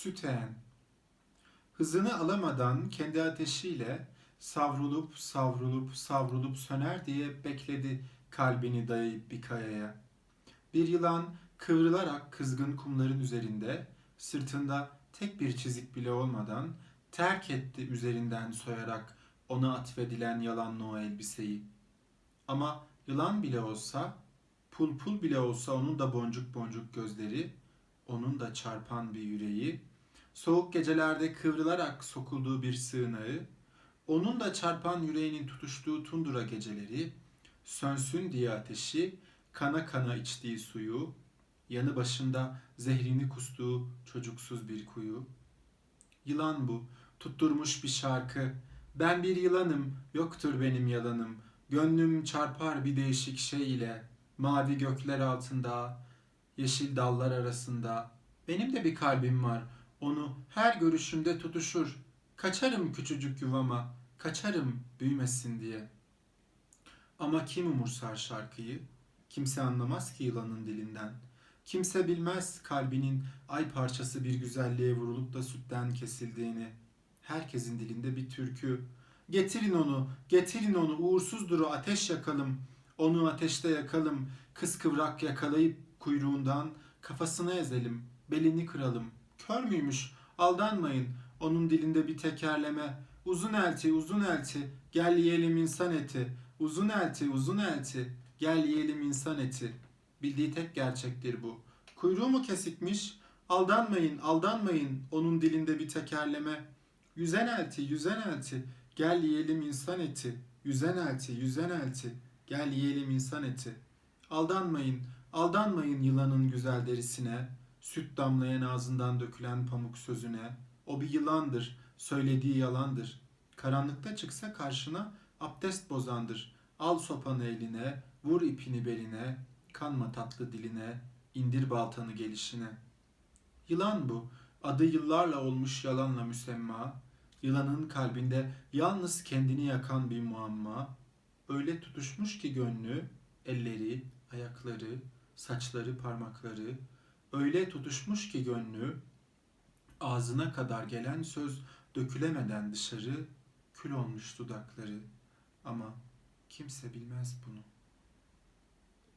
Süten Hızını alamadan kendi ateşiyle savrulup savrulup savrulup söner diye bekledi kalbini dayayıp bir kayaya. Bir yılan kıvrılarak kızgın kumların üzerinde sırtında tek bir çizik bile olmadan terk etti üzerinden soyarak ona atfedilen yalanlı o elbiseyi. Ama yılan bile olsa, pul pul bile olsa onun da boncuk boncuk gözleri, onun da çarpan bir yüreği, soğuk gecelerde kıvrılarak sokulduğu bir sığınağı, onun da çarpan yüreğinin tutuştuğu tundura geceleri, sönsün diye ateşi, kana kana içtiği suyu, yanı başında zehrini kustuğu çocuksuz bir kuyu. Yılan bu, tutturmuş bir şarkı, ben bir yılanım, yoktur benim yalanım, gönlüm çarpar bir değişik şey ile, mavi gökler altında, yeşil dallar arasında, benim de bir kalbim var, onu her görüşümde tutuşur, kaçarım küçücük yuvama, kaçarım büyümesin diye. Ama kim umursar şarkıyı? Kimse anlamaz ki yılanın dilinden. Kimse bilmez kalbinin ay parçası bir güzelliğe vurulup da sütten kesildiğini. Herkesin dilinde bir türkü. Getirin onu, getirin onu, uğursuzdur o ateş yakalım. Onu ateşte yakalım, kıskıvrak yakalayıp kuyruğundan kafasını ezelim, belini kıralım. Kör müymüş, aldanmayın, onun dilinde bir tekerleme. Uzun elti, uzun elti, gel yiyelim insan eti. Uzun elti, uzun elti, gel yiyelim insan eti. Bildiği tek gerçektir bu. Kuyruğu mu kesikmiş? Aldanmayın, aldanmayın, onun dilinde bir tekerleme. Yüzen elti, yüzen elti, gel yiyelim insan eti. Yüzen elti, yüzen elti, gel yiyelim insan eti. Aldanmayın, aldanmayın yılanın güzel derisine, süt damlayan ağzından dökülen pamuk sözüne. O bir yılandır, söylediği yalandır. Karanlıkta çıksa karşına abdest bozandır. Al sopanı eline, vur ipini beline, kanma tatlı diline, indir baltanı gelişine. Yılan bu, adı yıllarla olmuş yalanla müsemma. Yılanın kalbinde yalnız kendini yakan bir muamma. Öyle tutuşmuş ki gönlü, elleri, ayakları, saçları, parmakları. Öyle tutuşmuş ki gönlü, ağzına kadar gelen söz dökülemeden dışarı kül olmuş dudakları. Ama kimse bilmez bunu.''